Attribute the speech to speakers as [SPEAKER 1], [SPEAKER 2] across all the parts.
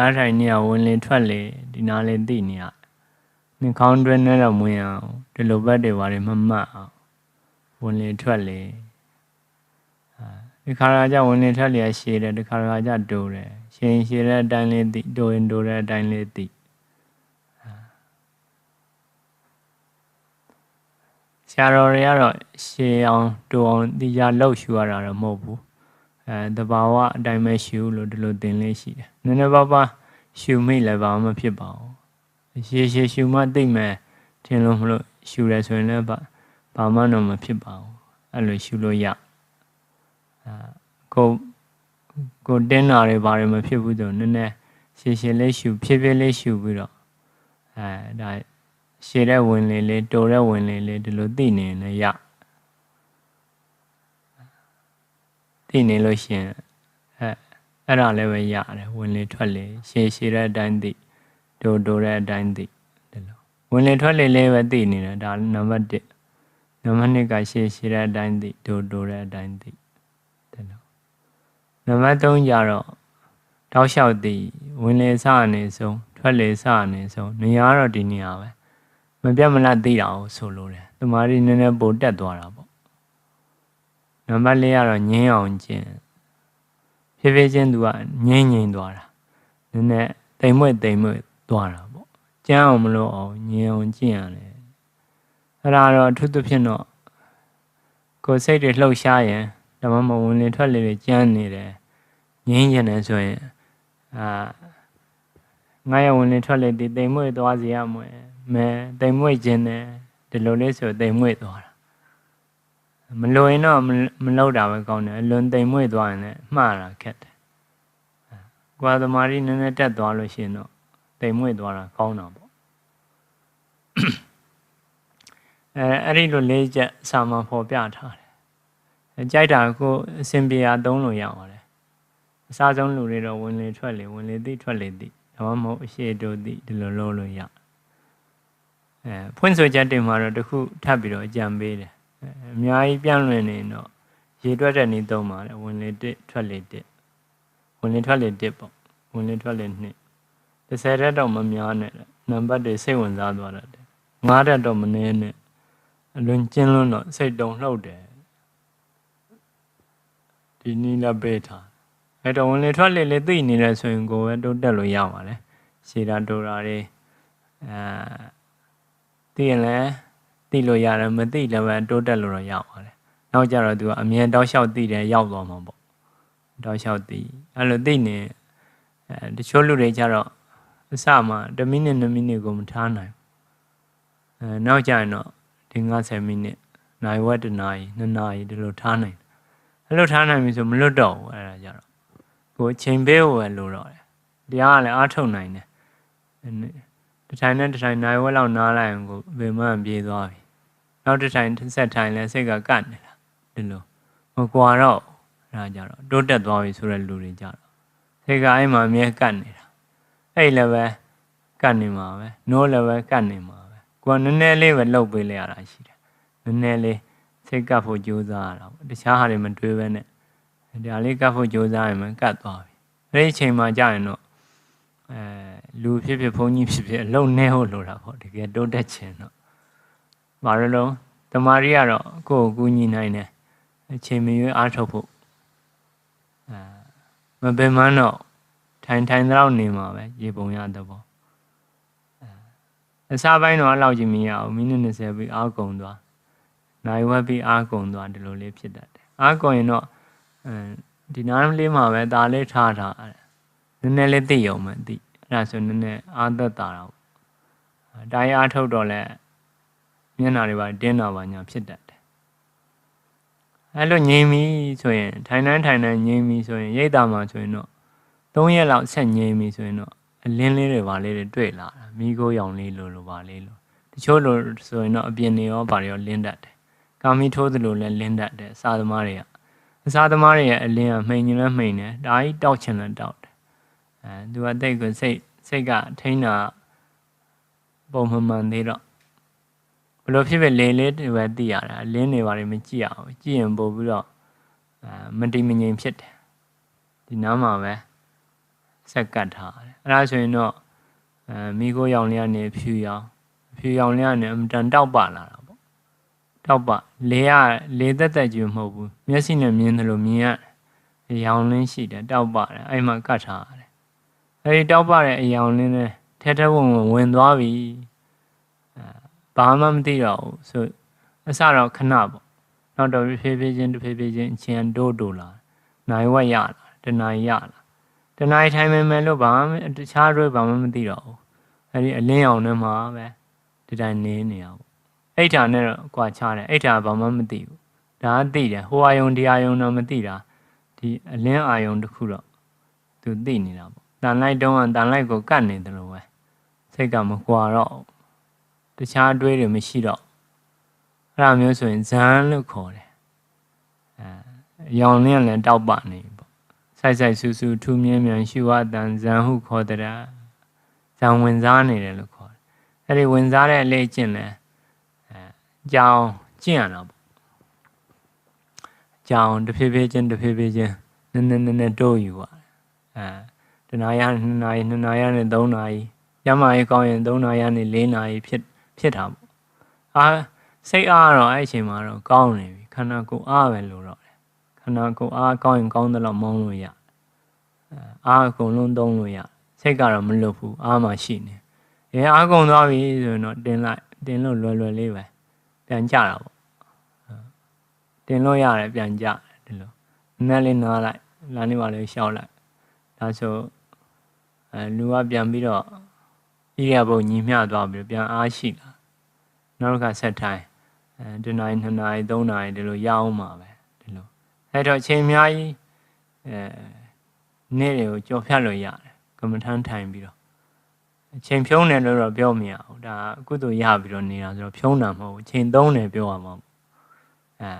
[SPEAKER 1] ရားထိုင်နေရဝင်လေထွက်လေဒီနာလေးသိနေရနှခေါင်းတွင်းနဲ့တော့မဝင်အောင်ဒီလိုဘက်တွေဘာတွေမမှတ်အောင်ဝင်လေထွက်လေဒီခါရကြဝင်လေထွက်လေရှည်တယ်ဒီခါရကြတိုးတယ်ရှည်ရှည်တဲ့အတိုင်းလေးသိတိုးရင်တိုးတဲ့အတိုင်းလေးသိဆရာတော်တွေကတော့ရှည်အောင်တိုးအောင်ဒီကြလှုပ်ရှူရတာတော့မဟုတ်ဘူးအဲတဘာဝအတိုင်းပဲရှူလို့ဒီလိုသင်လေးရှိတယ် နည်းနည်းပါးပါးရှူမိလည်းဘာမှမဖြစ်ပါဘူးရှည်ရှည်ရှူမှသိမယ်ထင်လို့မလို့ရှူတယ်ဆိုရင်လည်းဘာဘာမှတော့မဖြစ်ပါဘူးအဲ့လိုရှူလို့ရအဲကိုကိုတင်းတာတွေဘာတွေမဖြစ်ဘူးဆိုနည်းနည်းရှည်ရှည်လေးရှူဖြည်းဖြည်းလေးရှူပြီးတော့အဲဒါရှည်တဲ့ဝင်လေးလေးတိုတဲ့ဝင်လေးလေးဒီလိုသိနေရင်လည်းရသိနေလို့ရှိရင်အဲ အဲ့ဒါလည်းပဲရတယ်ဝင်လေထွက်လေရှည်ရှည်တဲ့အတိုင်းသိတိုတိုတဲ့အတိုင်းသိဒီလိုဝင်လေထွက်လေလေးပဲသိနေတယ်ဒါနံပါတ်1နံပါတ်2ကရှည်ရှည်တဲ့အတိုင်းသိတိုတိုတဲ့အတိုင်းသိဒီလိုနံပါတ်3ကျတော့တောက်လျှောက်သိဝင်လေစအနေဆုံးထွက်လေစအနေဆုံးနေရာတော့ဒီနေရာပဲမပြတ်မလတ်သိတာကိုဆိုလိုတယ်တမာရီနည်းနည်းပိုတက်သွားတာပေါ့နံပါတ်4ကတော့ငင်းအောင်ကျင့် ဖြည်းဖြည်းချင်းသူကငင်းငင်းသွားတာနည်းနည်းတိမ်မွေ့တိမ်မွေ့သွားတာပေါ့ကျမ်းအောင်မလို့အောင်ငင်းအောင်ကျင့်ရတယ်အဲ့ဒါတော့အထူးသဖြင့်တော့ကိုယ်စိတ်တွေလှုပ်ရှားရင်ဓမ္မမဝင်လေထွက်လေတွေကျမ်းနေတယ်ငင်းကျင်တယ်ဆိုရင်အာငါရဝင်လေထွက်လေဒီတိမ်မွေ့သွားစီရမွေမဲတိမ်မွေ့ခြင်းတယ်ဒီလိုလေးဆိုတိမ်မွေ့သွားတာ မလွင်တော့မလောက်တာပဲကောင်းတယ်အလွန်တိမ်မွေ့သွားရင်လည်းမှားတာခက်တယ်ကွာသမารီနည်းနည်းတက်သွားလို့ရှိရင်တော့တိမ်မွေ့သွားတာကောင်းတာပေါ့အဲအဲ့ဒီလိုလေးချက်စာမဖော်ပြထားတယ်ကြိုက်တာကိုအစင်ပြေအားသုံးလို့ရပါတယ်အစားဆုံးလူတွေတော့ဝင်လေထွက်လေဝင်လေသိထွက်လေသိဒါမှမဟုတ်အရှိတို့သိဒီလိုလုပ်လို့ရအဲဖွင့်ဆိုချက်တင်မှာတော့တခုထပ်ပြီးတော့အကြံပေးတယ် အများကြီးပြန့်လွင်နေတော့ရေတွက်တဲ့နည်းသုံးပါတယ်ဝင်လေတစ်ထွက်လေတစ်ဝင်လေထွက်လေတစ်ပေါ့ဝင်လေထွက်လေနှစ်30ရက်တော့မများနဲ့နံပါတ်တွေစိတ်ဝင်စားသွားတယ်9ရက်တော့မနည်းနဲ့အလွန်ကျင်းလွန်းတော့စိတ်တုံလှုပ်တယ်ဒီနည်းလည်းပေးထားအဲ့တော့ဝင်လေထွက်လေလေးသိနေတယ်ဆိုရင်ကိုယ်ပဲတိုးတက်လို့ရပါတယ်ရှည်တာတိုးတာတွေအဲသိရင်လည်း သိလို့ရတယ်မသိလည်းပဲတိုးတက်လို့တော့ရပါတယ်နောက်ကြတော့သူကအမြင်တောက်လျှောက်သိတယ်ရောက်သွားမှာပေါ့တောက်လျှောက်သိအဲ့လိုသိနေအဲတချို့လူတွေကြတော့အစမှ1မိနစ်2မိနစ်ကိုမထားနိုင်အဲနောက်ကြရင်တော့ဒီ90မိနစ်နိုင်ဝက်တနာရီ2နာရီဒီလိုထားနိုင်အဲ့လိုထားနိုင်ပြီဆိုမလွတ်တော့ဘူးအဲ့ဒါကြတော့ကိုချိန်ပေးဖို့ပဲလိုတော့တယ်တရားကလည်းအားထုတ်နိုင်တယ်တထိုင်နဲ့တထိုင်နိုင်ဝက်လောက်နားလိုက်ရင်ကိုဘယ်မှပြေးသွားပြီ နောက်တစ်ထိုင်ဆက်ထိုင်လဲစိတ်ကကတ်နေတာဒီလိုမကွာတော့အဲဒါကြတော့တိုးတက်သွားပြီဆိုတဲ့လူတွေကြတော့စိတ်ကအဲ့မှာအမြဲကတ်နေတာအဲ့လည်းပဲကတ်နေမှာပဲနိုးလည်းပဲကတ်နေမှာပဲကိုကနည်းနည်းလေးပဲလှုပ်ပေးလိုက်ရတာရှိတယ်နည်းနည်းလေးစိတ်ကပ်ဖို့ကြိုးစားရတာပေါ့တခြားဟာတွေမတွေးပဲနဲ့ဒါလေးကပ်ဖို့ကြိုးစားရင်မကတ်သွားပြီအဲ့ဒီအချိန်မှာကြာရင်တော့အဲလူဖြစ်ဖြစ်ဘုန်းကြီးဖြစ်ဖြစ်အလုံးနဲ့ဟုတ်လို့တာပေါ့တကယ်တိုးတက်ခြင်းတော့ ဘာလို့လဲတမာရီကတော့ကိုယ့်ကိုကူညီနိုင်တယ်အချိန်မရွေးအားထုတ်ဖို့အဲမပင်မတော့ထိုင်ထိုင်တော့နေမှာပဲရေပုံရတဲ့ပေါ့အစားပိုင်းတော့လောက်ကြည့်မရဘူးမိနစ်20ပြီးအားကုန်သွားနိုင်ဝက်ပြီးအားကုန်သွားဒီလိုလေးဖြစ်တတ်တယ်အားကုန်ရင်တော့အဲဒီနားလေးမှာပဲဒါလေးထားထားနည်းနည်းလေးသိရုံပဲသိအဲ့ဒါဆိုနည်းနည်းအားသက်တာတော့တိုင်းအားထုတ်တော့လဲ မျက်နာတွေပါတင်းတာပါညာဖြစ်တတ်တယ်အဲ့လိုငြိမ်ပြီဆိုရင်ထိုင်တန်းထိုင်တန်းငြိမ်ပြီဆိုရင်ရိတ်တာမှာဆိုရင်တော့၃ရက်လောက်ဆက်ငြိမ်ပြီဆိုရင်တော့အလင်းလေးတွေပါလေးတွေတွေ့လာတာမိကိုရောင်လေးလိုလိုပါလေးလိုတချို့လိုဆိုရင်တော့အပြင်တွေရောပါရောလင်းတတ်တယ်ကာမီထိုးသလိုလည်းလင်းတတ်တယ်အစာသမားတွေကအစာသမားတွေရဲ့အလင်းကမှိန်ရင်လည်းမှိန်တယ်ဒါကြီးတောက်ချင်လည်းတောက်တယ်အဲသူကတိတ်ကိုစိတ်စိတ်ကထိန်းတာပုံမှန်မှန်သေးတော့ဘ လို့ဖြစ်ဖြစ်လေလေးတွေပဲသိရတာလင်းနေပါလိမ့်မကြည့်ရအောင်ကြည့်ရင်ပို့ပြီးတော့အဲမတိမငြိမ်ဖြစ်တယ်ဒီနားမှာပဲဆက်ကတ်ထားတယ်အဲ့ဒါဆိုရင်တော့အဲမိကိုရောင်လေးကနေဖြူရောင်ဖြူရောင်လေးကနေအမတန်တောက်ပလာတာပေါ့တောက်ပလေရလေသက်သက်ကြီးမဟုတ်ဘူးမျက်စိနဲ့မြင်တယ်လို့မြင်ရတယ်ရောင်လင်းရှိတယ်တောက်ပတယ်အဲ့မှာကတ်ထားရတယ်အဲ့ဒီတောက်ပတဲ့အရောင်လင်းနဲ့ထဲထဲဝင်ဝင်ဝင်သွားပြီအဲ ဘာမှမသိတော့ဘူးဆိုအစတော့ခဏပေါ့နောက်တော့ဖြည်းဖြည်းချင်းတစ်ဖြည်းဖြည်းချင်းအချင်းတိုးတိုးလာနိုင်ဝက်ရလာတနိုင်ရလာတနိုင်ထိုင်မယ်မယ်လို့ဘာမှတခြားတွေဘာမှမသိတော့ဘူးအဲ့ဒီအလင်းအောင်ထဲမှာပဲဒီတိုင်းနေနေရပေါ့အိဋ္ဌာနဲ့တော့ကြွာချတယ်အိဋ္ဌာဘာမှမသိဘူးဒါကသိတယ်ဟိုအာယုံဒီအာယုံတော့မသိတာဒီအလင်းအာယုံတစ်ခုတော့သူသိနေတာပေါ့တန်လိုက်တုံးကတန်လိုက်ကိုကတ်နေတယ်လို့ပဲစိတ်ကမကွာတော့ တခြားအတွေးတွေမရှိတော့အဲ့ဒါမျိုးဆိုရင်ဇန်လို့ခေါ်တယ်အဲရောင်လင်းလည်းတောက်ပနေပေါ့ဆိုင်ဆိုင်ဆူဆူထူးမြင်းမြန်ရှူဝတန်ဇန်ဟုခေါ်တဲ့ဇန်ဝင်စားနေတယ်လို့ခေါ်တယ်အဲ့ဒီဝင်စားတဲ့အလေးကျင့်လဲအဲကြောင်ကျင့်ရတာပေါ့ကြောင်တစ်ဖြည်းဖြည်းချင်းတစ်ဖြည်းဖြည်းချင်းနည်းနည်းနည်းနည်းတိုးယူပါတယ်အဲတနာရ2နာရီ2နာရီနဲ့3နာရီညမရေးကောင်းရင်3နာရီနဲ့4နာရီဖြစ် ဖြစ်တာပေါ့အာစိတ်အားတော့အဲ့အချိန်မှာတော့ကောင်းနေပြီခန္ဓာကိုယ်အားပဲလို့တော့တယ်ခန္ဓာကိုယ်အားကောင်းရင်ကောင်းသလောက်မောင်းလို့ရအားအကုန်လုံးသုံးလို့ရစိတ်ကတော့မလွတ်ဘူးအားမှရှိနေအဲအားကုန်သွားပြီဆိုရင်တော့တင်လိုက်တင်လို့လွယ်လွယ်လေးပဲပြန်ကြတာပေါ့တင်လို့ရတယ်ပြန်ကြတယ်ဒီလိုနည်းလေးနားလိုက်လာနေပါလေရှောက်လိုက်ဒါဆိုအဲလူကပြန်ပြီးတော့ဣရိယာပုညီမျှသွားပြီးပြန်အားရှိလာ နောက်တစ်ခါဆက်ထိုင်အဲတနားရီ2နာရီ3နာရီဒီလိုရအောင်ပါပဲဒီလိုအဲ့တော့အချိန်အများကြီးအဲနေ့တွေကိုကြော်ဖြတ်လို့ရတယ်ကမ္မထမ်းထိုင်ပြီးတော့အချိန်ဖြုံးတယ်လို့တော့ပြောမရဘူးဒါကုသိုလ်ရပြီးတော့နေတာဆိုတော့ဖြုံးတာမဟုတ်ဘူးအချိန်သုံးတယ်ပြောရမှာအဲ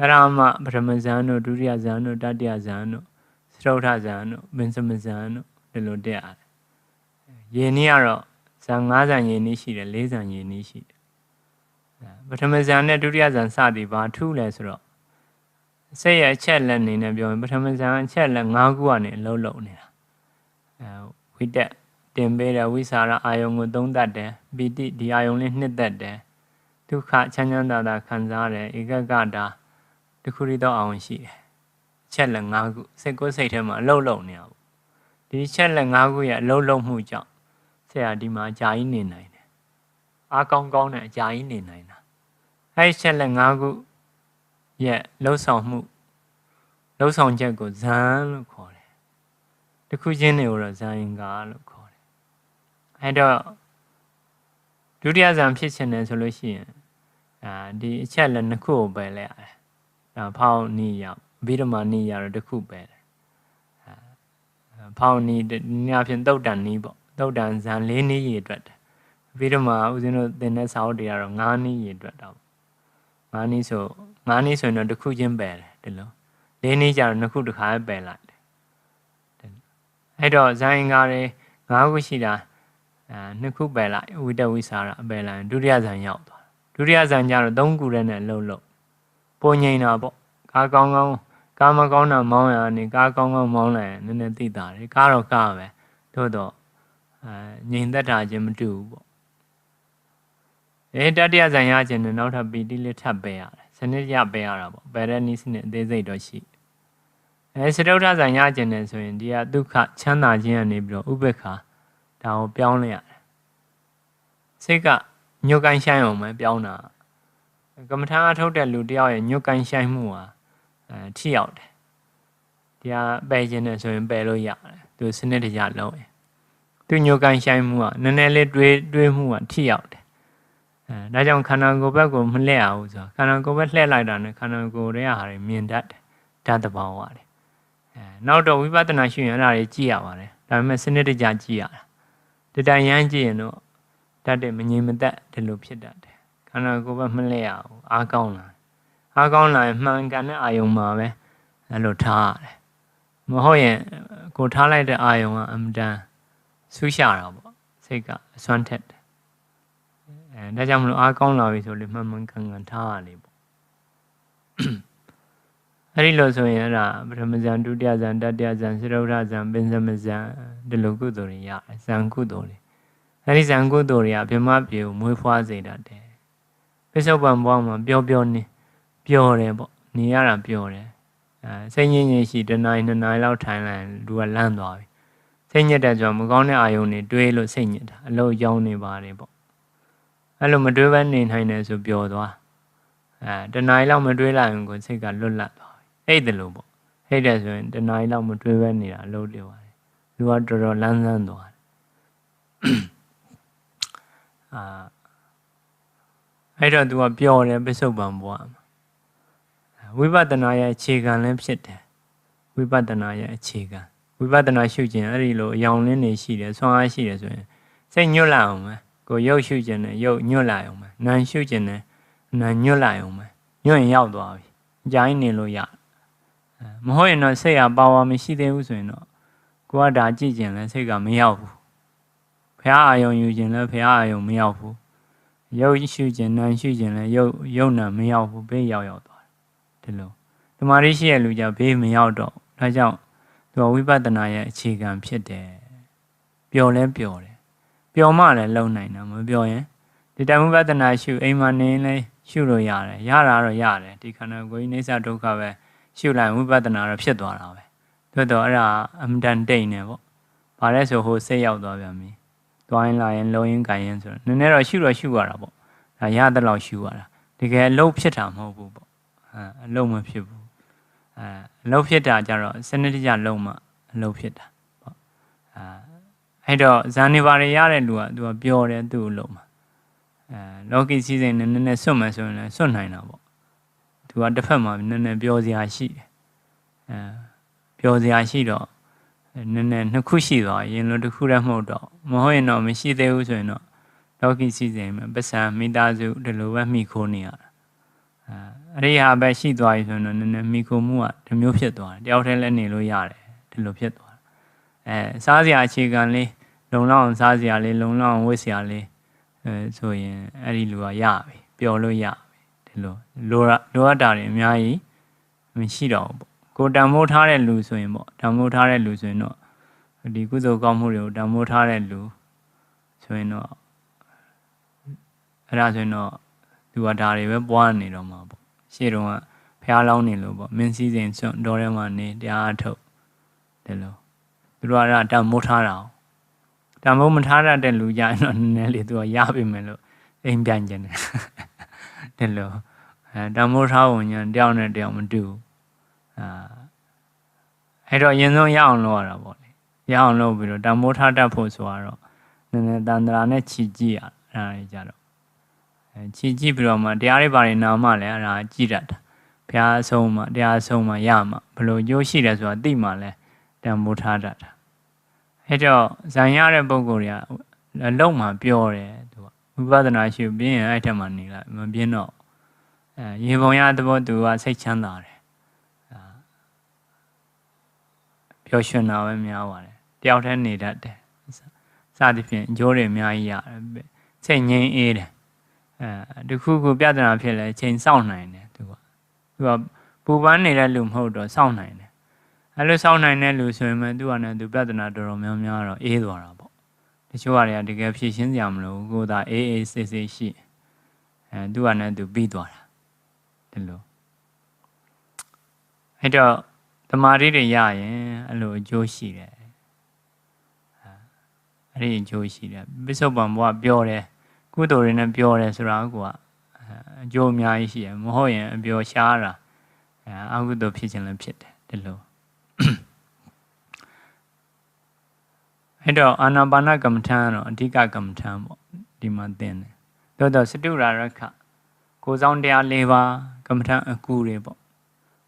[SPEAKER 1] အရမပထမဇန်တို့ဒုတိယဇန်တို့တတိယဇန်တို့သရုတ်ထဇန်တို့ဘင်္စမဇန်တို့ဒီလိုတက်ရတယ်။ယင်းนี้ကတော့ ဇန်၅ဇန်ယင်းนี้ရှိတယ်၄ဇန်ယင်းนี้ရှိတယ်။ပထမဇန်နဲ့ဒုတိယဇန်စသည်ဘာထူးလဲဆိုတော့စိတ်ရဲ့အချက်လက်နေနဲ့ပြောရင်ပထမဇန်အချက်လက်၅ခုကနေအလုံးလုံးနေတာ။အဲဝိတက်တင်ပေးတယ်ဝိสารအာယုံကိုသုံးတတ်တယ်ပီတိဒီအာယုံလေးနှစ်သက်တယ်ဒုက္ခချမ်းချမ်းသာသာခံစားတယ်ဧကကတာတခုရီတော့အောင်ရှိတယ်ချက်လက်၅ခုစိတ်ကိုယ်စိတ်ထဲမှာအလုံးလုံးနေရဘူးဒီချက်လက်၅ခုရဲ့အလုံးလုံးမှုကြောင့် ဆရာဒီမှာအကြာကြီးနေနိုင်တယ်အားကောင်းကောင်းနဲ့အကြာကြီးနေနိုင်တာအဲဒီချက်လက်၅ခုရဲ့လှုပ်ဆောင်မှုလှုပ်ဆောင်ချက်ကိုဇန်လို့ခေါ်တယ်တခုချင်းတွေကိုတော့ဇန်ရင်ကာလို့ခေါ်တယ်အဲတော့ဒုတိယဇန်ဖြစ်ခြင်းတယ်ဆိုလို့ရှိရင်အာဒီအချက်လက်နှစ်ခုကိုပဲလဲရတယ်ဒါဖောင်းနီးရဗိဓမာနီးရတော့တစ်ခုပဲတယ်အဲဖောင်းနီးညအဖြစ်တုတ်တန်နီးပေါ့ တုတ်တန်ဇန်၄နီးရေအတွက်တယ်ဗိဓမာဦးဇင်းတို့သင်တဲ့စာအုပ်တွေကတော့၅နီးရေအတွက်တော့၅နီးဆို၅နီးဆိုရင်တော့တစ်ခုချင်းပယ်တယ်ဒီလို၄နီးကျတော့နှစ်ခုတစ်ခါပဲပယ်လိုက်တယ်အဲ့တော့ဇန်ကားတွေ၅ခုရှိတာအဲနှစ်ခုပယ်လိုက်ဝိတဝိစာရအပယ်လိုက်ဒုတိယဇန်ရောက်သွားဒုတိယဇန်ကျတော့၃ခုနဲ့လှုပ်လှုပ်ပုံငိန်တာပေါ့ကားကောင်းကောင်းကားမကောင်းတာမောင်းရနေကားကောင်းကောင်းမောင်းလိုက်နည်းနည်းသိတာတယ်ကားတော့ကားပဲသို့တော့အဲ ငိန်သက်တာချင်းမတူဘူးပေါ့အဲတတိယဇန်ရခြင်းနဲ့နောက်ထပ်ပီတိလေးထပ်ပေးရတယ်စနစ်ရပေးရတာပေါ့ဗရနီစနစ်အသေးစိတ်တော့ရှိအဲစတုထဇန်ရခြင်းနဲ့ဆိုရင်ဒီကဒုက္ခချမ်းသာခြင်းကနေပြီးတော့ဥပေက္ခဒါကိုပြောင်းလိုက်ရတယ်စိတ်ကညှို့ကိုင်းဆိုင်အောင်ပဲပြောင်းတာကမ္မထာအထုတ်တဲ့လူတယောက်ရဲ့ညှို့ကိုင်းဆိုင်မှုဟာအဲထိရောက်တယ်တရားပယ်ခြင်းနဲ့ဆိုရင်ပယ်လို့ရတယ်သူစနစ်တကျလုံးရင် သူညှို့ကိုင်းဆိုင်မှုကနည်းနည်းလေးတွေးတွေးမှုကထိရောက်တယ်အဲဒါကြောင့်ခန္ဓာကိုယ်ဘက်ကိုမလှည့်အောင်ဆိုခန္ဓာကိုယ်ဘက်လှည့်လိုက်တာနဲ့ခန္ဓာကိုယ်ရဲ့ဟာတွေမြင်တတ်တယ်ဓာတ်တဘာဝတွေအဲနောက်တော့ဝိပဿနာရှုရင်အဲ့ဒါတွေကြည့်ရပါတယ်ဒါပေမဲ့စနစ်တကျကြည့်ရတာတတန်ရမ်းကြည့်ရင်တော့ဓာတ်တွေမငြိမ်မသက်ဒီလိုဖြစ်တတ်တယ်ခန္ဓာကိုယ်ဘက်မလဲရဘူးအားကောင်းလာအားကောင်းလာရင်မှန်ကန်တဲ့အာယုံမှာပဲအဲ့လိုထားရတယ်မဟုတ်ရင်ကိုထားလိုက်တဲ့အာယုံကအမတန် ဆူးရှာတာပေါ့စိတ်ကအစွမ်းထက်တယ်အဲဒါကြောင့်မလို့အားကောင်းလာပြီဆိုလေမှန်မှန်ကန်ကန်ထားရလေပေါ့အဲ့ဒီလိုဆိုရင်အဲ့ဒါပထမဇန်ဒုတိယဇန်တတိယဇန်သရုဒ္ဓဇန်ပင်စမဇန်ဒီလိုကုသိုလ်တွေရတယ်ဇန်ကုသိုလ်တွေအဲ့ဒီဇန်ကုသိုလ်တွေကဗြဟ္မပြေကိုမွေးဖွားစေတတ်တယ်ပိဿုပံဘွားမှာပျော်ပျော်နေပျော်တယ်ပေါ့နေရတာပျော်တယ်အဲစိတ်ငြိမ်ငြိမ်ရှိတနားနှစ်နားလောက်ထိုင်လိုက်လူကလန့်သွားပြီ စိတ်ညစ်တဲ့ကြောင့်မကောင်းတဲ့အာယုန်တွေတွေးလို့စိတ်ညစ်တာအလို့ကြောင်းနေပါတယ်ပေါ့အဲ့လိုမတွေးဘဲနေနိုင်တယ်ဆိုပျော်သွားအဲတနားလောက်မတွေးလိုက်ရင်ကိုစိတ်ကလွတ်လပ်သွားပြီအဲ့ဒါလို့ပေါ့ဟိတ်တယ်ဆိုရင်တနားလောက်မတွေးဘဲနေတာအလို့ပြောပါတယ်လူကတော်တော်လန်းဆန်းသွားတယ်အာအဲ့တော့ तू ကပျော်တယ်ပစ္စုပန်ဘဝမှာဝိပဿနာရဲ့အခြေခံလည်းဖြစ်တယ်ဝိပဿနာရဲ့အခြေခံ ဝိပဿနာရှုခြင်းအဲ့ဒီလိုအယောင်လင်းနေရှိတယ်ဆွမ်းအားရှိတယ်ဆိုရင်စိတ်ညွတ်လာအောင်ပဲကိုရုပ်ရှုခြင်းနဲ့ရုပ်ညွတ်လာအောင်ပဲနာမ်ရှုခြင်းနဲ့နာမ်ညွတ်လာအောင်ပဲညွတ်ရင်ရောက်သွားပြီအကြိုင်းနေလို့ရမဟုတ်ရင်တော့စိတ်ကပါဝါမရှိသေးဘူးဆိုရင်တော့ကိုကဒါကြည့်ခြင်းလဲစိတ်ကမရောက်ဘူးဖះအာယုံယူခြင်းလဲဖះအာယုံမရောက်ဘူးရုပ်ရှုခြင်းနာမ်ရှုခြင်းလဲရုပ်ရုပ်နာမရောက်ဘူးဘေးရောက်ရောက်သွားတယ်ဒီလိုတမာရီရှိရဲ့လူကြဘေးမရောက်တော့ဒါကြောင့် သူကဝိပဿနာရဲ့အခြေခံဖြစ်တယ်ပျော်လဲပျော်တယ်ပျော်မှလည်းလုံနိုင်တာမပျော်ရင်ဒီတိုင်ဝိပဿနာရှုအိမ်မှာနေလဲရှုလို့ရတယ်ရတာတော့ရတယ်ဒီခန္ဓာကိုယ်ကြီးနေစာဒုက္ခပဲရှုလိုက်ဝိပဿနာတော့ဖြစ်သွားတာပဲသို့တော့အဲ့ဒါအမှန်တန်တိတ်နေပေါ့ဘာလဲဆိုဟိုစိတ်ရောက်သွားပြန်ပြီသွားရင်လာရင်လုံရင်ကြင်ရင်ဆိုတော့နည်းနည်းတော့ရှုတော့ရှုရတာပေါ့ဒါရတဲ့လောက်ရှုရတာတကယ်အလုပ်ဖြစ်တာမဟုတ်ဘူးပေါ့အဲအလုပ်မဖြစ်ဘူး အဲအလုပ်ဖြစ်တာကြတော့စနစ်တကျလုံးမှအလုပ်ဖြစ်တာပေါ့အဲအဲ့တော့ဇန်နေပါရရတဲ့လူကသူကပြောတယ်သူ့အလုပ်မှာအဲလောကီစီစဉ်နဲ့နည်းနည်းစွတ်မယ်ဆိုရင်လည်းစွတ်နိုင်တာပေါ့သူကတစ်ဖက်မှာနည်းနည်းပြောစရာရှိတယ်အဲပြောစရာရှိတော့နည်းနည်းနှစ်ခုရှိသွားရင်လို့တစ်ခုတည်းမဟုတ်တော့မဟုတ်ရင်တော့မရှိသေးဘူးဆိုရင်တော့လောကီစီစဉ်မှာပစ္စံမိသားစုဒီလိုပဲမိခိုးနေရတာအဲ အရိယာပဲရှိသွားပြီဆိုရင်တော့နည်းနည်းမိခိုးမှုကဒီမျိုးဖြစ်သွားတယ်တယောက်တည်းလည်းနေလို့ရတယ်ဒီလိုဖြစ်သွားအဲစားစရာအခြေခံလေးလုံလောက်အောင်စားစရာလေးလုံလောက်အောင်ဝတ်စရာလေးအဲဆိုရင်အဲ့ဒီလူကရပြီပျော်လို့ရပြီဒီလိုလိုလိုအပ်တာတွေအများကြီးမရှိတော့ဘူးကိုတံမိုးထားတဲ့လူဆိုရင်ပေါ့တံမိုးထားတဲ့လူဆိုရင်တော့ဒီကုသိုလ်ကောင်းမှုတွေကိုတံမိုးထားတဲ့လူဆိုရင်တော့အဲ့ဒါဆိုရင်တော့သူကဒါတွေပဲပွားနေတော့မှာပေါ့ ရှေ့တုန်းကဖះလောင်းနေလို့ပေါ့မင်းစည်းစိမ်စွန့်တော်ထဲမှာနေတရားအထုတ်တယ်လို့သူတို့ကအဲ့ဒါတံမိုးထားတာတံမိုးမထားတတ်တဲ့လူကြရင်တော့နည်းနည်းလေးသူကရပြီမယ်လို့အိမ်ပြန်ကျင်တယ်တယ်လို့အဲတံမိုးထားဝင်ညာတယောက်နဲ့တယောက်မတူဘူးအာအဲ့တော့အရင်ဆုံးရအောင်လုပ်ရတာပေါ့လေရအောင်လုပ်ပြီးတော့တမိုးထားတတ်ဖို့ဆိုတော့နည်းနည်းတန်တရာနဲ့ခြီကြည့်ရအဲ့ဒါတွေကြတော့ အဲခြီကြည့်ပြီးတော့မှတရားတွေပါနေနာမှလည်းအဲ့ဒါကြည့်တတ်တာဘုရားအဆုံးမှတရားအဆုံးမှရမှဘလို့ကြိုးရှိတယ်ဆိုတာသိမှလည်းတမိုးထားတတ်တာအဲ့တော့ဇံရတဲ့ပုံကိုယ်တွေကအလုံးမှပြောတယ်သူကဝိပဿနာရှုပြင်းရင်အဲ့ထက်မှနေလိုက်မပြင်းတော့အဲရေပုံရသဘောသူကစိတ်ချမ်းသာတယ်ပျော်ရွှင်တာပဲများပါတယ်တယောက်တည်းနေတတ်တယ်စသဖြင့်အကျိုးတွေအများကြီးရတယ်စိတ်ငြိမ်းအေးတယ် အဲတခုခုပြဿနာဖြစ်လဲချိန်စောင့်နိုင်တယ်သူကသူကပူပန်းနေတဲ့လူမဟုတ်တော့စောင့်နိုင်တယ်အဲလိုစောင့်နိုင်တဲ့လူဆိုရင်မှသူကလည်းသူပြဿနာတော်တော်များများတော့အေးသွားတာပေါ့တချို့ကတကယ်ဖြည့်ရှင်းစရာမလိုဘူးကိုယ်သာအေးအေးဆေးဆေးရှိအဲသူကလည်းသူပြီးသွားတာဒီလိုအဲ့တော့တမာရီတွေရရင်အဲ့လိုအကျိုးရှိတယ်အဲ့ဒီအကျိုးရှိတယ်ပစ္စုပန်ဘုရားပြောတယ် ကုသိုလ်တွေနဲ့ပြောတယ်ဆိုတာကအကျိုးအများကြီးရှိတယ်မဟုတ်ရင်အပြောရှားတာအကုသိုလ်ဖြစ်ခြင်းလည်းဖြစ်တယ်ဒီလိုအဲ့တော့အာနာပါနကမ္မထံကတော့အဓိကကမ္မထံပေါ့ဒီမှာသင်တယ်သို့တော့စတုရာရခကိုဆောင်တရား၄ပါးကမ္မထံအကူတွေပေါ့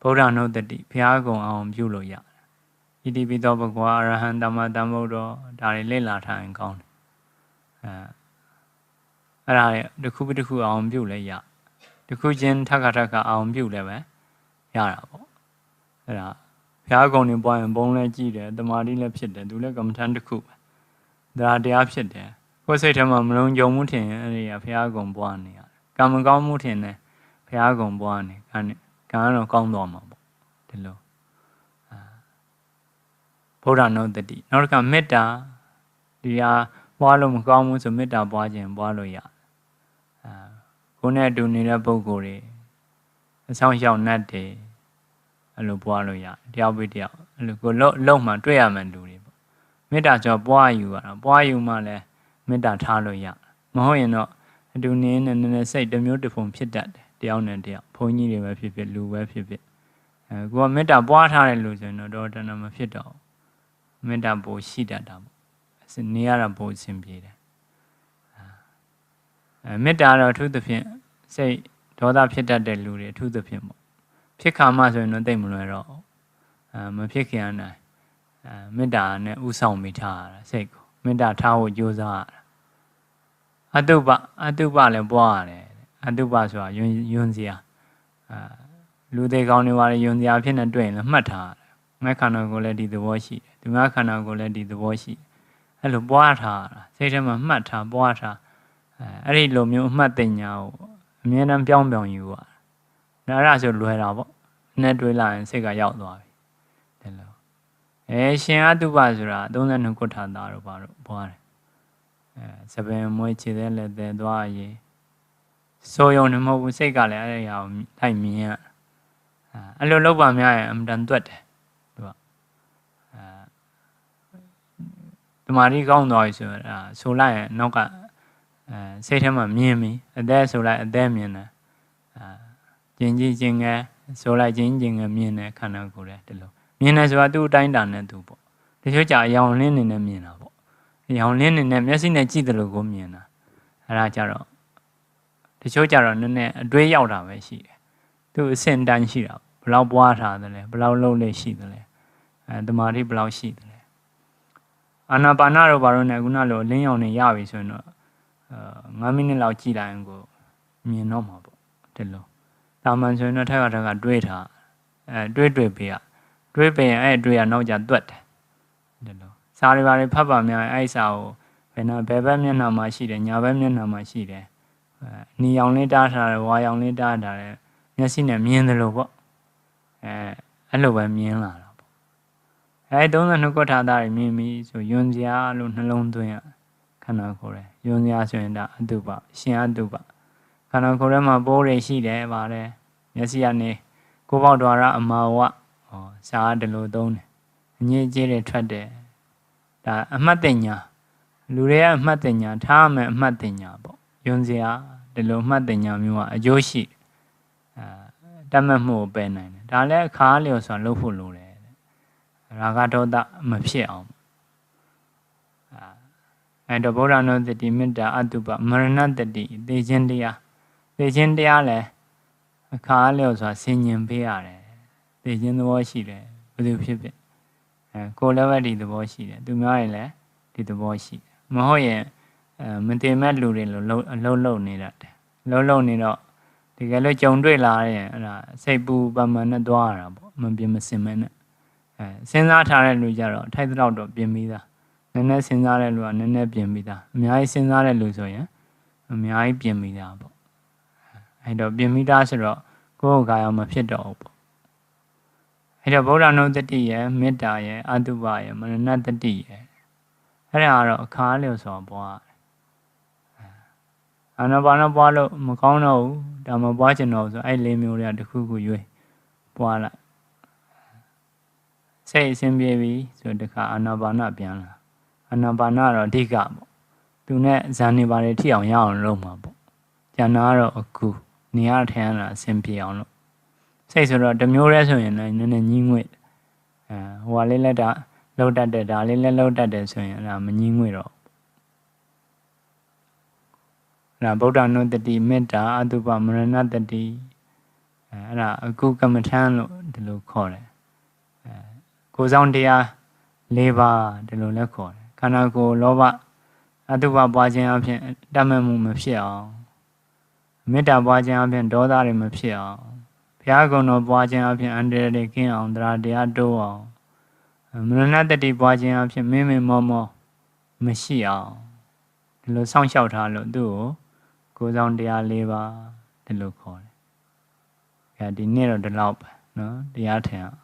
[SPEAKER 1] ဗုဒ္ဓနုတ္တိဘုရားကုံအောင်ပြုလို့ရတယ်ဣတိပိသောဘဂဝါအရဟံတမတမ္ဗုဒ္ဓဒါတွေလေ့လာထားရင်ကောင်းတယ်အဲ အဲ့ဒါတခုပြီးတခုအောင်ပြုလဲရတခုချင်းထက်ခါထက်ခါအောင်ပြုလဲပဲရတာပေါ့အဲ့ဒါဘုရားကုံနေပွားရင်ဘုံလဲကြည့်တယ်တမာတိလည်းဖြစ်တယ်သူလည်းကမ္မထန်တစ်ခုပဲဒါတရားဖြစ်တယ်ကိုယ်စိတ်ထဲမှာမလုံးကြုံမှုထင်ရင်အဲ့ဒီကဘုရားကုံပွားနေရတယ်ကံမကောင်းမှုထင်တယ်ဘုရားကုံပွားနေကံကံကတော့ကောင်းသွားမှာပေါ့ဒီလိုအာဗုဒ္ဓနုတတိနောက်တစ်ခါမေတ္တာဒီဟာပွားလို့မကောင်းဘူးဆိုမေတ္တာပွားခြင်းပွားလို့ရအာ ကိုယ်နဲ့အတူနေတဲ့ပုဂ္ဂိုလ်တွေအဆောင်ရှောက်နတ်တွေအဲ့လိုပွားလို့ရတယောက်ပြီးတယောက်အဲ့လိုကိုလုံးလုံးမှတွေ့ရမှန်လူတွေပေါ့မေတ္တာကြောပွားယူရတာပွားယူမှလည်းမေတ္တာထားလို့ရမဟုတ်ရင်တော့အတူနေနေနေစိတ်တစ်မျိုးတစ်ပုံဖြစ်တတ်တယ်တယောက်နဲ့တယောက်ဘုန်းကြီးတွေပဲဖြစ်ဖြစ်လူပဲဖြစ်ဖြစ်အဲကိုကမေတ္တာပွားထားတဲ့လူဆိုရင်တော့တော်တော်မဖြစ်တော့မေတ္တာပိုရှိတတ်တာပေါ့နေရတာပိုအဆင်ပြေတယ်အဲ မေတ္တာတော့အထူးသဖြင့်စိတ်ဒေါသဖြစ်တတ်တဲ့လူတွေအထူးသဖြင့်ပေါ့ဖြစ်ခါမှဆိုရင်တော့တိတ်မလွယ်တော့အဲမဖြစ်ခင်အနိုင်အဲမေတ္တာနဲ့ဥဆောင်မိထားရတာစိတ်ကိုမေတ္တာထားဖို့ကြိုးစားရတာအတုပအတုပလည်းပွားရတယ်အတုပဆိုတာယွန်းယွန်းစရာအာလူသေးကောင်းတွေပါလေယွန်းစရာဖြစ်နေတွေ့ရင်လည်းမှတ်ထားရတယ်ငါခန္ဓာကိုယ်လည်းဒီသဘောရှိတယ်ဒီငါခန္ဓာကိုယ်လည်းဒီသဘောရှိတယ်အဲ့လိုပွားထားတာစိတ်ထဲမှာမှတ်ထားပွားထား အဲအဲ့ဒီလိုမျိုးအမှတ်တင်ညာကိုအမြဲတမ်းပြောင်းပြောင်းယူရတာဒါအဲ့ဒါဆိုလွယ်တာပေါ့နဲ့တွေးလိုက်ရင်စိတ်ကရောက်သွားပြီဒီလိုအဲရှင်အတုပဆိုတာ32ခုထာတာတို့ပါတော့ပွားတယ်အဲစပင်မွေးခြေတဲ့လက်သေးသွားရေးဆိုယုံနေမဟုတ်ဘူးစိတ်ကလည်းအဲ့ဒီဟာကိုလိုက်မြင်ရအဲ့လိုလောက်ပါများရင်အမှန်တန်တွက်တယ်သူကအဲတမာရီကောင်းသွားပြီဆိုတော့အဲဆိုလိုက်ရင်နောက်က အဲစိတ်ထဲမှာမြင်ပြီအသက်ဆိုလိုက်အသက်မြင်တယ်အဲကျင်ကြီးကျင်ငယ်ဆိုလိုက်ကျင်ကျင်ငယ်မြင်တယ်ခန္ဓာကိုယ်လည်းဒီလိုမြင်တယ်ဆိုတာသူ့အတိုင်းတာနဲ့သူပေါ့တချို့ကြအယောင်လင်းနေနဲ့မြင်တာပေါ့အယောင်လင်းနေနဲ့မျက်စိနဲ့ကြည့်တယ်လို့ကိုမြင်တာအဲ့ဒါကြတော့တချို့ကြတော့နည်းနည်းအတွေးရောက်တာပဲရှိတယ်သူအဆင့်တန်းရှိတာဘလောက်ပွားထားတယ်လဲဘလောက်လုံးလေးရှိတယ်လဲအဲတမာတိဘလောက်ရှိတယ်လဲအာနာပါနတော့ဘာလို့လဲခုနလိုအလင်းရောင်နေရပြီဆိုရင်တော့အဲ 9မိနစ်လောက်ကြည့်လိုက်ရင်ကိုမြင်တော့မှာပေါ့ဒီလိုတာမန်ဆိုရင်တော့ထက်ကထက်ကတွေးထားအဲတွေးတွေးပေးရတွေးပေးရင်အဲ့တွေးရနောက်ကျတွက်တယ်ဒီလိုစာတွေပါတွေဖတ်ပါများအဲ့စာကိုဘယ်နှဘယ်ဘက်မျက်နှာမှာရှိတယ်ညာဘက်မျက်နှာမှာရှိတယ်နီရောင်လေးတားထားတယ်ဝါရောင်လေးတားထားတယ်မျက်စိနဲ့မြင်တယ်လို့ပေါ့အဲအဲ့လိုပဲမြင်လာတာပေါ့အဲ32ခုထာတာတွေမြင်ပြီဆိုယွန်စရာလို့နှလုံးသွင်းရ ခန္ဓာကိုယ်ရယ်ယွန်စရာဆိုရင်ဒါအတုပရှင်အတုပခန္ဓာကိုယ်ထဲမှာပိုးတွေရှိတယ်ဗါတယ်မျက်စိကနေကိုယ်ပေါက်တော်ရအမာဝဟောစာတလို့သုံးတယ်အငြိအကျေးတွေထွက်တယ်ဒါအမှတ်တင်ညာလူတွေကအမှတ်တင်ညာထားမယ်အမှတ်တင်ညာပေါ့ယွန်စရာဒီလိုမှတ်တင်ညာမျိုးကအကျိုးရှိအဲတတ်မှတ်မှုကိုပယ်နိုင်တယ်ဒါလည်းအခါလျော်စွာလုပ်ဖို့လိုတယ်ရာဂဒေါသမဖြစ်အောင် အဲတော့ဗုဒ္ဓနုတတိမေတ္တာအတုပမရဏတတိသေခြင်းတရားသေခြင်းတရားလည်းအခါလျော်စွာဆင်ញင်ပေးရတယ်သေခြင်းသဘောရှိတယ်ဘယ်သူဖြစ်ဖြစ်အဲကိုယ်လည်းပဲဒီသဘောရှိတယ်သူများရင်လည်းဒီသဘောရှိတယ်မဟုတ်ရင်အဲမတင်မဲ့လူတွေလို့အလုံးလုံးနေတတ်တယ်လုံးလုံးနေတော့တကယ်လို့ကြုံတွေ့လာရင်အဲ့ဒါစိတ်ပူပမှန်နဲ့သွားရတာပေါ့မပြင်းမစင်မဲနဲ့အဲစဉ်းစားထားတဲ့လူကြတော့ထိုက်တော့တော့ပြင်ပြီးသား နည်းနည်းစဉ်းစားတဲ့လူကနည်းနည်းပြင်ပြီးသားအများကြီးစဉ်းစားတဲ့လူဆိုရင်အများကြီးပြင်ပြီးသားပေါ့အဲ့တော့ပြင်ပြီးသားဆိုတော့ကိုယ့်ကိုယ်ကာယမဖြစ်တော့ဘူးပေါ့အဲ့တော့ဗုဒ္ဓနုတတိရဲ့မေတ္တာရဲ့အတုပရဲ့မရဏတတိရဲ့အဲ့ဒါကတော့အခါလျော်စွာပွားအာနာပါနပွားလို့မကောင်းတော့ဘူးဒါမှပွားချင်တော့ဆိုအဲ့လေးမျိုးတွေကတစ်ခုခုရွေးပွားလိုက်စိတ်အဆင်ပြေပြီဆိုတခါအာနာပါနပြန်လာ အာနာပါနတော့အဓိကပေါ့သူနဲ့ဇန်နေပါလေထိအောင်ရအောင်လုပ်မှာပေါ့ကျန်တာကတော့အခုနေရထိုင်ရတာအဆင်ပြေအောင်လို့စိတ်ဆိုတော့တမျိုးတည်းဆိုရင်လည်းနည်းနည်းညှင်းငွေ့အဲဟိုကလေးလက်တာလှုပ်တတ်တယ်ဒါလေးလည်းလှုပ်တတ်တယ်ဆိုရင်အဲ့ဒါမငင်းငွေတော့အဲ့ဒါဗုဒ္ဓနုတတိမေတ္တာအတုပမရဏတတိအဲ့ဒါအကုကမ္မထံလို့ဒီလိုခေါ်တယ်အဲကိုဆောင်တရား၄ပါးဒီလိုလည်းခေါ်တယ်ခ န္ဓာကိုယ်လောဘအတုပပွားခြင်းအပြင်တတ်မှတ်မှုမဖြစ်အောင်မေတ္တာပွားခြင်းအပြင်ဒေါသတွေမဖြစ်အောင်ဘုရားကုံတော်ပွားခြင်းအပြင်အန္တရာယ်တွေကင်းအောင်တရားတရားတိုးအောင်မရဏတတိပွားခြင်းအဖြစ်မင်းမင်းမောမောမရှိအောင်ဒီလိုစောင့်ရှောက်ထားလို့သူ့ကိုကိုယ်ဆောင်တရား၄ပါးဒီလိုခေါ်တယ်။အဲဒီနေ့တော့ဒီလောက်ပဲနော်တရားထင်အောင်อืม